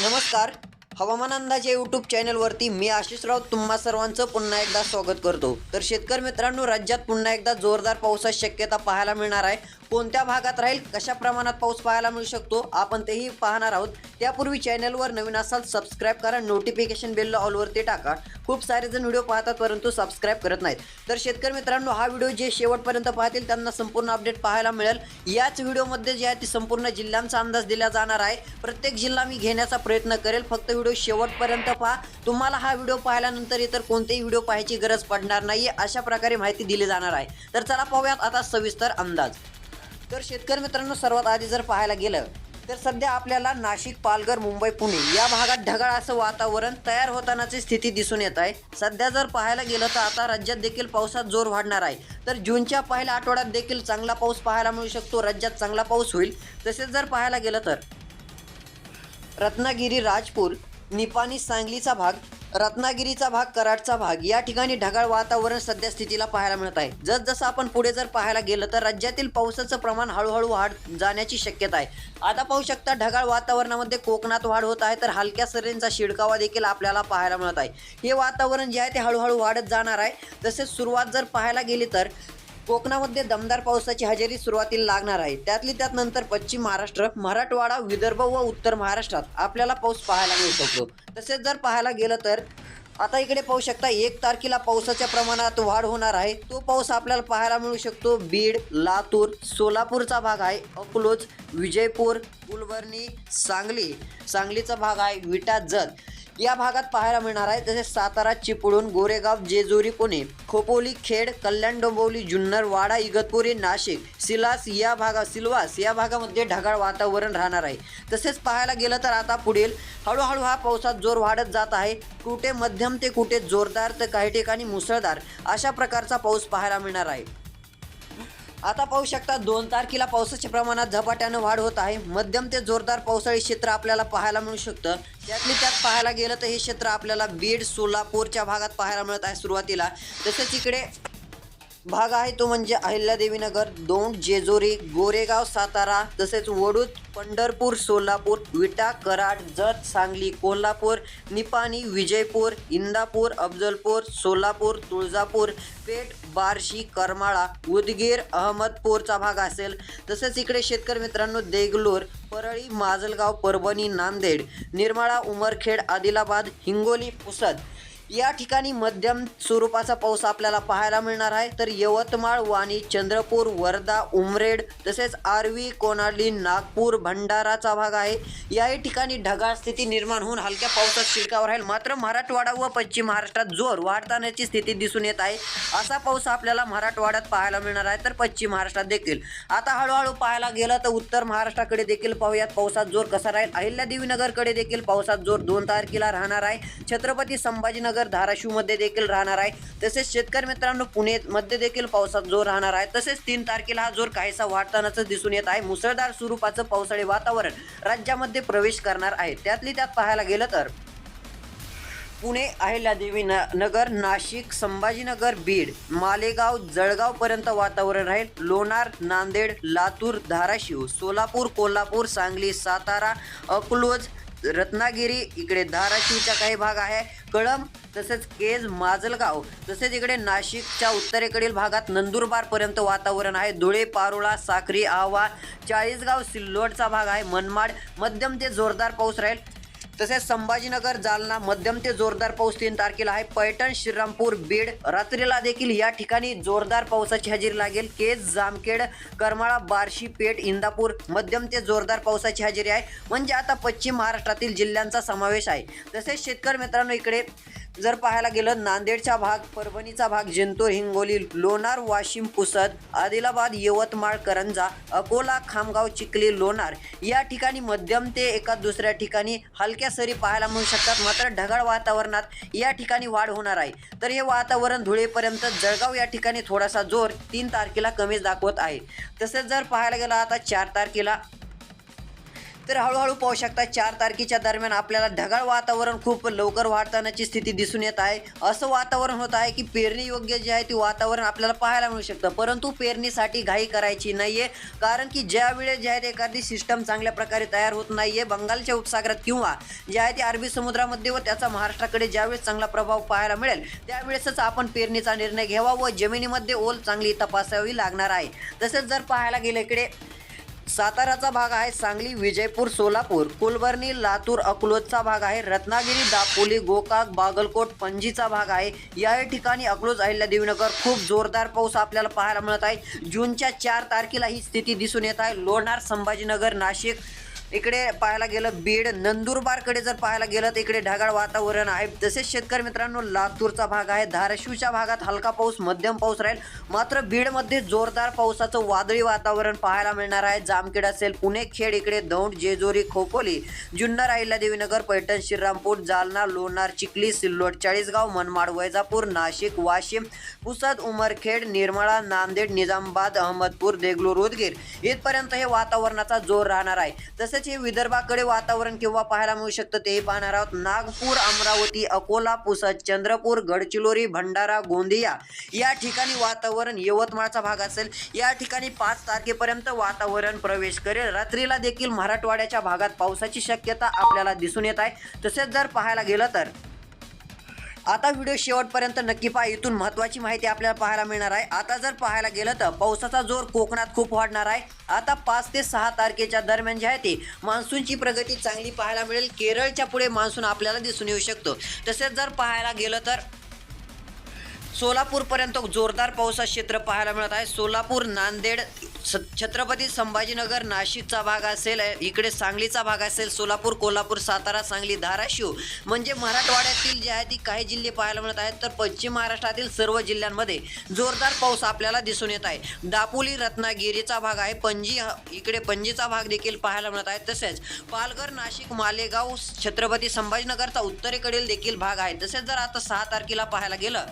नमस्कार. हवामान अंदाज या यूट्यूब चॅनलवरती मी आशिषराव तुम्हा सर्वांचं पुन्हा एकदा स्वागत करतो. तर शेतकरी मित्रांनो राज्यात पुन्हा एकदा जोरदार पावसाची शक्यता पाहायला मिळणार आहे. कोणत्या भागात राहील कशा प्रमाणात पाऊस पाहायला मिळू शकतो आपण तेही पाहणार आहोत. त्यापूर्वी चॅनलवर नवीन असाल सबस्क्राईब करा नोटिफिकेशन बेल ऑलवरती टाका. खूप सारे जण व्हिडिओ पाहतात परंतु सबस्क्राईब करत नाहीत. तर शेतकरी मित्रांनो हा व्हिडिओ जे शेवटपर्यंत पाहतील त्यांना संपूर्ण अपडेट पाहायला मिळेल. याच व्हिडिओमध्ये जे आहे ते संपूर्ण जिल्ह्यांचा अंदाज दिला जाणार आहे. प्रत्येक जिल्हा मी घेण्याचा प्रयत्न करेल. फक्त व्हिडिओ शेवटपर्यंत पहा. तुम्हाला हा व्हिडिओ पाहिल्यानंतर इतर कोणतेही व्हिडिओ पाहायची गरज पडणार नाही अशा प्रकारे माहिती दिली जाणार आहे. तर चला पाहूयात आता सविस्तर अंदाज. तर शेतकरी मित्रांनो सर्वात आधी जर पाहायला गेलं तर सध्या आपल्याला नाशिक पालघर मुंबई पुणे या भागात ढगाळ असं वातावरण तयार होतानाची स्थिती दिसून येत आहे. सध्या जर पाहायला गेलं तर आता राज्यात देखील पावसात जोर वाढणार आहे. तर जूनच्या पहिल्या आठवड्यात देखील चांगला पाऊस पाहायला मिळू शकतो राज्यात चांगला पाऊस होईल. तसेच जर पाहायला गेलं तर रत्नागिरी राजपूर निपाणी सांगलीचा भाग रत्नागिरीचा भाग कराडचा भाग. या ठिकाणी ढगाळ वातावरण सध्या स्थितीला पाहायला मिळत आहे. जसजसं आपण पुढे जर पाहायला गेलं तर राज्यातील पावसाचं प्रमाण हळूहळू वाढ जाण्याची शक्यता आहे. आता पाहू शकता ढगाळ वातावरणामध्ये कोकणात वाढ होत आहे तर हलक्या सरींचा शिडकावा देखील आपल्याला पाहायला मिळत आहे. हे वातावरण जे आहे ते हळूहळू वाढत जाणार आहे. तसेच सुरुवात जर पाहायला गेली तर कोकणामध्ये दमदार पावसाची हजेरी सुरुवातीला लागणार आहे. त्यातली त्यात नंतर पश्चिम महाराष्ट्र मराठवाडा विदर्भ व उत्तर महाराष्ट्रात आपल्याला पाऊस पाहायला मिळू शकतो. तसेच जर पाहायला गेलं तर आता इकडे पाहू शकता एक तारखेला पावसाच्या प्रमाणात वाढ होणार आहे. तो पाऊस आपल्याला पाहायला मिळू शकतो. बीड लातूर सोलापूरचा भाग आहे. अकलोज विजयपूर कुलबर्णी सांगली. सांगलीचा भाग आहे. विटा जत. या भागात पाहायला मिळणार आहे. तसेच सातारा चिपळूण गोरेगाव जेजुरी पुणे खोपोली खेड कल्याण डोंबोली जुन्नर वाडा इगतपुरी नाशिक सिलास या भागा सिल्वास या भागामध्ये ढगाळ वातावरण राहणार आहे. तसेच पाहायला गेलं तर आता पुढील हळूहळू हा पावसात जोर वाढत जात आहे. कुठे मध्यम ते कुठे जोरदार तर काही ठिकाणी मुसळधार अशा प्रकारचा पाऊस पाहायला मिळणार आहे. आता पाहू शकता दोन तारखेला पावसाच्या प्रमाणात झपाट्यानं वाढ होत आहे. मध्यम ते जोरदार पावसाळी क्षेत्र आपल्याला पाहायला मिळू शकतं. त्यातली त्यात पाहायला गेलं तर हे क्षेत्र आपल्याला बीड सोलापूरच्या भागात पाहायला मिळत आहे सुरुवातीला. तसेच इकडे भाग आहे तो म्हणजे अहिल्यादेवीनगर दौंड जेजोरी गोरेगाव सातारा तसेच वडूद पंढरपूर सोलापूर विटा कराड जत सांगली कोल्हापूर निपाणी विजयपूर इंदापूर अफजलपूर सोलापूर तुळजापूर पेठ बार्शी करमाळा उदगीर अहमदपूरचा भाग असेल. तसेच इकडे शेतकरी मित्रांनो देगलूर परळी माजलगाव परभणी नांदेड निर्माळा उमरखेड आदिलाबाद हिंगोली पुसद या ठिकाणी मध्यम स्वरूपाचा पाऊस आपल्याला पाहायला मिळणार आहे. तर यवतमाळ वाणी चंद्रपूर वर्धा उमरेड तसेच आर्वी कोणाली नागपूर भंडाराचा भाग आहे. याही ठिकाणी ढगाळ स्थिती निर्माण होऊन हलक्या पावसात शिडकावर राहील. मात्र मराठवाडा व पश्चिम महाराष्ट्रात जोर वाढतानाची स्थिती दिसून येत आहे. असा पाऊस आपल्याला मराठवाड्यात पाहायला मिळणार आहे. तर पश्चिम महाराष्ट्रात देखील. आता हळूहळू पाहायला गेलं तर उत्तर महाराष्ट्राकडे देखील पाहूयात. पावसात जोर कसा राहील? अहिल्यादेवीनगरकडे देखील पावसात जोर दोन तारखेला राहणार आहे. छत्रपती संभाजीनगर धाराशिवमध्ये देखील राहणार आहे. तसेच शेतकरी मित्रांनो पुणे मध्ये देखील पावसात जोर राहणार आहे. तसेच तीन तारखेला हा जोर काहीसा वाढतानाच दिसून येत आहे. मुसळधार स्वरूपाचं पावसाळी वातावरण राज्यामध्ये प्रवेश करणार आहे. त्यातली त्यात पाहायला गेलं तर पुणे अहिल्यादेवी न नगर नाशिक संभाजीनगर बीड मालेगाव जळगावपर्यंत वातावरण राहील. लोणार नांदेड लातूर धाराशिव सोलापूर कोल्हापूर सांगली सातारा अकलूज रत्नागिरी इकडे धाराशिवचा काही भाग आहे. कळंब तसेच केज माजलगाव तसेच इकडे नाशिकच्या उत्तरेकडील भागात नंदुरबारपर्यंत वातावरण आहे. धुळे पारोळा साक्री आवा चाळीसगाव सिल्लोडचा भाग आहे. मनमाड मध्यम ते जोरदार पाऊस राहील. तसेच संभाजीनगर जालना मध्यम ते जोरदार पाऊस तीन तारखेला आहे. पैठण श्रीरामपूर बीड रात्रीला देखील या ठिकाणी जोरदार पावसाची हजेरी लागेल. केज जामखेड करमाळा बार्शी पेठ इंदापूर मध्यम ते जोरदार पावसाची हजेरी आहे. म्हणजे आता पश्चिम महाराष्ट्रातील जिल्ह्यांचा समावेश आहे. तसेच शेतकरी मित्रांनो इकडे जर पाहायला गेलं नांदेडचा भाग परभणीचा भाग जिंतूर हिंगोली लोणार वाशिम पुसद आदिलाबाद यवतमाळ करंजा अकोला खामगाव चिखली लोणार या ठिकाणी मध्यम ते एका दुसऱ्या ठिकाणी हलक्या सरी पाहायला मिळू शकतात. मात्र ढगाळ वातावरणात या ठिकाणी वाढ होणार आहे. तर हे वातावरण धुळेपर्यंत जळगाव या ठिकाणी थोडासा जोर तीन तारखेला कमीच दाखवत आहे. तसेच जर पाहायला गेलं आता चार तारखेला तर हळूहळू पाहू शकता चार तारखेच्या दरम्यान आपल्याला ढगाळ वातावरण खूप लवकर वाढतानाची स्थिती दिसून येत आहे. असं वातावरण होत आहे की पेरणी योग्य जे आहे ते वातावरण आपल्याला पाहायला मिळू शकतं. परंतु पेरणीसाठी घाई करायची नाहीये. कारण की ज्या वेळेस जे आहे ते एखादी सिस्टम चांगल्या प्रकारे तयार होत नाहीये बंगालच्या उपसागरात किंवा जे आहे ते अरबी समुद्रामध्ये व त्याचा महाराष्ट्राकडे ज्यावेळेस चांगला प्रभाव पाहायला मिळेल त्यावेळेसच आपण पेरणीचा निर्णय घ्यावा व जमिनीमध्ये ओल चांगली तपासावी लागणार आहे. तसेच जर पाहायला गेलं इकडे साताराचा भाग आहे सांगली विजयपूर सोलापूर. कुलबर्णी लातूर अकलोजचा भाग आहे. रत्नागिरी दापोली गोकाक बागलकोट पणजीचा भाग आहे. या ठिकाणी अकलोज अहिल्यादेवीनगर खूप जोरदार पाऊस आपल्याला पाहायला मिळत आहे. जूनच्या चार तारखेला ही स्थिती दिसून येत आहे. लोणार संभाजीनगर नाशिक इकडे पाहायला गेलं बीड नंदुरबारकडे जर पाहायला गेलं तर इकडे ढगाळ वातावरण आहे. तसेच शेतकरी मित्रांनो लातूरचा भाग आहे. धाराशिवच्या भागात हलका पाऊस मध्यम पाऊस राहील. मात्र बीडमध्ये जोरदार पावसाचं वादळी वातावरण पाहायला मिळणार आहे. जामखेड असेल पुणे खेड इकडे दौंड जेजोरी खोपोली जुन्नर अहिल्यादेवीनगर पैठण श्रीरामपूर जालना लोणार चिखली सिल्लोड चाळीसगाव मनमाड वैजापूर नाशिक वाशिम पुसद उमरखेड निर्मळा नांदेड निजामाबाद अहमदपूर देगलूर उदगीर इथपर्यंत हे वातावरणाचा जोर राहणार आहे. तसेच पावसाचे विदर्भाकडे वातावरण केव्हा पाहायला मिळू शकतं तेही पाहणार आहोत. नागपूर अमरावती अकोला पुसद चंद्रपूर गडचिरोली भंडारा गोंदिया. या ठिकाणी वातावरण यवतमाळचा भाग असेल. या ठिकाणी पाच तारखेपर्यंत वातावरण प्रवेश करेल. रात्रीला देखील मराठवाड्याच्या भागात पावसाची शक्यता आपल्याला दिसून येत आहे. तसेच जर पाहायला गेलं तर आता व्हिडिओ शेवटपर्यंत नक्की पहा. इथून महत्त्वाची माहिती आपल्याला पाहायला मिळणार आहे. आता जर पाहायला गेलं तर पावसाचा जोर कोकणात खूप वाढणार आहे. आता पाच ते सहा तारखेच्या दरम्यान जे आहे ते मान्सूनची प्रगती चांगली पाहायला मिळेल. केरळच्या पुढे मान्सून आपल्याला दिसून येऊ शकतो. तसेच जर पाहायला गेलं तर सोलापूरपर्यंत जोरदार पावसाचं क्षेत्र पाहायला मिळत आहे. सोलापूर नांदेड स- छत्रपती संभाजीनगर नाशिकचा भाग असेल इकडे सांगलीचा भाग असेल सोलापूर कोल्हापूर सातारा सांगली धाराशिव म्हणजे मराठवाड्यातील जे आहे ती काही जिल्हे पाहायला मिळत आहेत. तर पश्चिम महाराष्ट्रातील सर्व जिल्ह्यांमध्ये जोरदार पाऊस आपल्याला दिसून येत आहे. दापोली रत्नागिरीचा भाग आहे. पणजी इकडे पणजीचा भाग देखील पाहायला मिळत आहे. तसेच पालघर नाशिक मालेगाव छत्रपती संभाजीनगरचा उत्तरेकडील देखील भाग आहे. तसेच जर आता सहा तारखेला पाहायला गेलं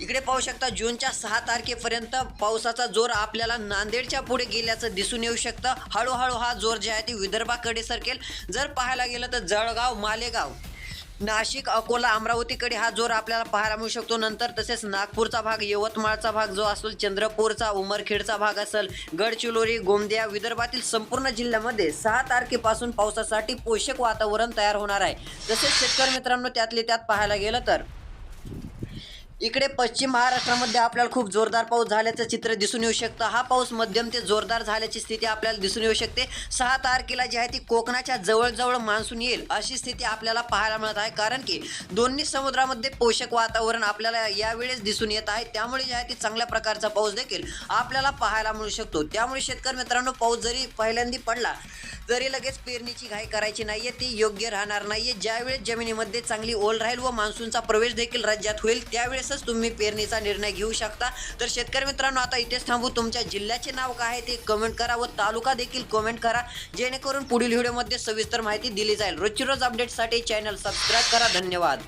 इकडे पाहू शकता जूनच्या सहा तारखेपर्यंत पावसाचा जोर आपल्याला नांदेडच्या पुढे गेल्याचं दिसून येऊ शकतं. हळूहळू हा जोर जे आहे ते विदर्भाकडे सरकेल. जर पाहायला गेलं तर जळगाव मालेगाव नाशिक अकोला अमरावतीकडे हा जोर आपल्याला पाहायला मिळू शकतो. नंतर तसेच नागपूरचा भाग यवतमाळचा भाग जो असेल चंद्रपूरचा उमरखेडचा भाग असेल गडचिरोली गोंदिया विदर्भातील संपूर्ण जिल्ह्यामध्ये सहा तारखेपासून पावसासाठी पोषक वातावरण तयार होणार आहे. तसेच शेतकरी मित्रांनो त्यातले त्यात पाहायला गेलं तर इकडे पश्चिम महाराष्ट्रामध्ये आपल्याला खूप जोरदार पाऊस झाल्याचं चित्र दिसून येऊ शकतं. हा पाऊस मध्यम ते जोरदार झाल्याची स्थिती आपल्याला दिसून येऊ शकते. सहा तारखेला जी आहे ती कोकणाच्या जवळजवळ मान्सून येईल अशी स्थिती आपल्याला पाहायला मिळत आहे. कारण की दोन्ही समुद्रामध्ये पोषक वातावरण आपल्याला यावेळेस दिसून येत आहे. त्यामुळे जे आहे ती चांगल्या प्रकारचा पाऊस देखील आपल्याला पाहायला मिळू शकतो. त्यामुळे शेतकरी मित्रांनो पाऊस जरी पहिल्यांदा पडला तरी लगेच पेरणीची घाई करायची नाहीये ती योग्य राहणार नाहीये. ज्यावेळेस जमिनीमध्ये चांगली ओल राहील व मान्सूनचा प्रवेश देखील राज्यात होईल त्यावेळेसच तुम्ही पेरणीचा निर्णय घेऊ शकता. तर शेतकरी मित्रांनो आता इथेच थांबू. तुमच्या जिल्ह्याचे नाव काय आहे ते कमेंट करा व तालुका देखील कमेंट करा. जेणेकरून पुढील व्हिडिओमध्ये सविस्तर माहिती दिली जाईल. रोजची रोज अपडेटसाठी चॅनल सबस्क्राईब करा. धन्यवाद.